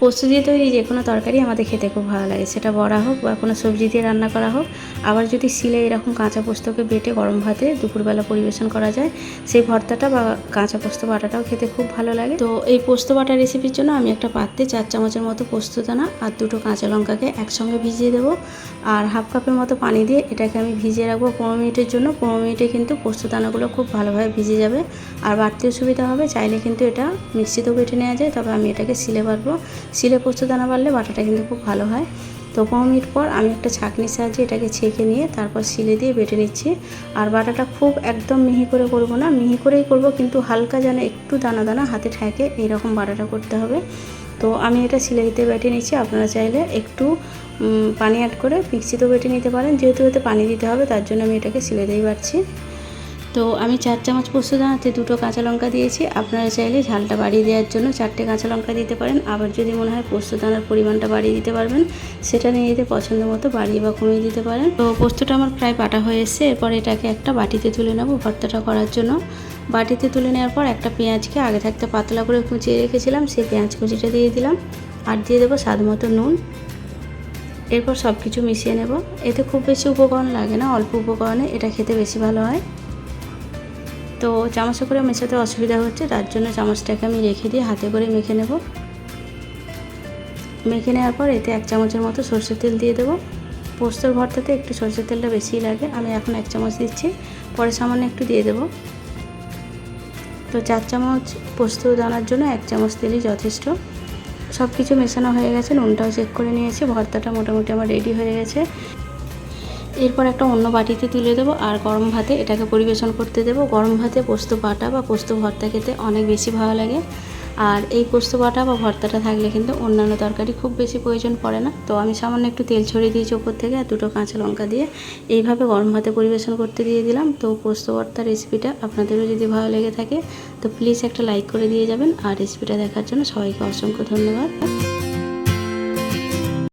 পোস্ত দিয়ে তৈরি যে কোনো তরকারি আমাদের খেতে খুব ভালো লাগে। সেটা বড়া হোক বা কোনো সবজি দিয়ে রান্না করা হোক। আবার যদি শিলে এরকম কাঁচা পোস্তকে বেটে গরম ভাতে দুপুরবেলা পরিবেশন করা যায়, সেই ভর্তাটা বা কাঁচা পোস্ত বাটাটাও খেতে খুব ভালো লাগে। তো এই পোস্ত বাটা রেসিপির জন্য আমি একটা পাত্রে চার চামচের মতো পোস্ত দানা আর দুটো কাঁচা লঙ্কাকে একসঙ্গে ভিজিয়ে দেবো। আর হাফ কাপের মতো পানি দিয়ে এটাকে আমি ভিজিয়ে রাখব পনেরো মিনিটের জন্য। পনেরো মিনিটে কিন্তু পোস্ত দানাগুলো খুব ভালোভাবে ভিজে যাবে। আর বাড়তেও সুবিধা হবে, চাইলে কিন্তু এটা মিক্সিতেও বেটে নেওয়া যায়। তবে আমি এটাকে শিলে বাটবো। শিলে পোস্ত দানা বাড়লে বাটাটা কিন্তু খুব ভালো হয়। তো পনেরো মিনিট পর আমি একটা ছাঁকনির সাহায্যে এটাকে ছেঁকে নিয়ে তারপর শিলে দিয়ে বেটে নিচ্ছি। আর বাটাটা খুব একদম মিহি করে করব না, মিহি করেই করব কিন্তু হালকা যেন একটু দানা দানা হাতে ঠেকে এইরকম বাটাটা করতে হবে। তো আমি এটা শিলাইতে বেটে নিচ্ছি, আপনারা চাইলে একটু পানি অ্যাড করে মিক্সিতেও বেটে নিতে পারেন, যেহেতু এতে পানি দিতে হবে তার জন্য আমি এটাকে শিলেতেই বাটছি। তো আমি চার চামচ পোস্ত দানাতে দুটো কাঁচা লঙ্কা দিয়েছি। আপনারা চাইলে ঝালটা বাড়িয়ে দেওয়ার জন্য চারটে কাঁচা লঙ্কা দিতে পারেন। আবার যদি মনে হয় পোস্ত দানার পরিমাণটা বাড়িয়ে দিতে পারবেন, সেটা নিয়ে যেতে পছন্দ মতো বাড়িয়ে বা কমিয়ে দিতে পারেন। তো পোস্তটা আমার প্রায় বাটা হয়ে এসছে। এরপর এটাকে একটা বাটিতে তুলে নেব ভর্তাটা করার জন্য। বাটিতে তুলে নেওয়ার পর একটা পেঁয়াজকে আগে থাকতে পাতলা করে কুচিয়ে রেখেছিলাম। সেই পেঁয়াজ কুচিটা দিয়ে দিলাম। আর দিয়ে দেবো স্বাদ মতো নুন। এরপর সব কিছু মিশিয়ে নেব। এতে খুব বেশি উপকরণ লাগে না। অল্প উপকরণে এটা খেতে বেশি ভালো হয়। তো চামচে করে মেশাতে অসুবিধা হচ্ছে, তার জন্য চামচটাকে আমি রেখে দিয়ে হাতে করে মেখে নেব। মেখে নেওয়ার পর এতে এক চামচের মতো সর্ষের তেল দিয়ে দেবো। পোস্তর ভর্তাতে একটু সর্ষের তেলটা বেশিই লাগে, আমি এখন এক চামচ দিচ্ছি, পরে সামান্য একটু দিয়ে দেবো। তো চার চামচ পোস্ত দানার জন্য এক চামচ তেলই যথেষ্ট। সব কিছু মেশানো হয়ে গেছে, নুনটাও চেক করে নিয়েছি, ভর্তাটা মোটামুটি আমার রেডি হয়ে গেছে। এরপর একটা অন্য বাটিতে তুলে দেবো আর গরম ভাতে এটাকে পরিবেশন করতে দেবো। গরম ভাতে পোস্ত বাটা বা পোস্ত ভর্তা খেতে অনেক বেশি ভালো লাগে। আর এই পোস্ত বাটা বা ভর্তাটা থাকলে কিন্তু অন্যান্য তরকারি খুব বেশি প্রয়োজন পড়ে না। তো আমি সামান্য একটু তেল ছড়িয়ে দিয়েছি ওপর থেকে আর দুটো কাঁচা লঙ্কা দিয়ে এইভাবে গরম ভাতে পরিবেশন করতে দিয়ে দিলাম। তো পোস্ত ভর্তা রেসিপিটা আপনাদেরও যদি ভালো লেগে থাকে, তো প্লিজ একটা লাইক করে দিয়ে যাবেন। আর রেসিপিটা দেখার জন্য সবাইকে অসংখ্য ধন্যবাদ।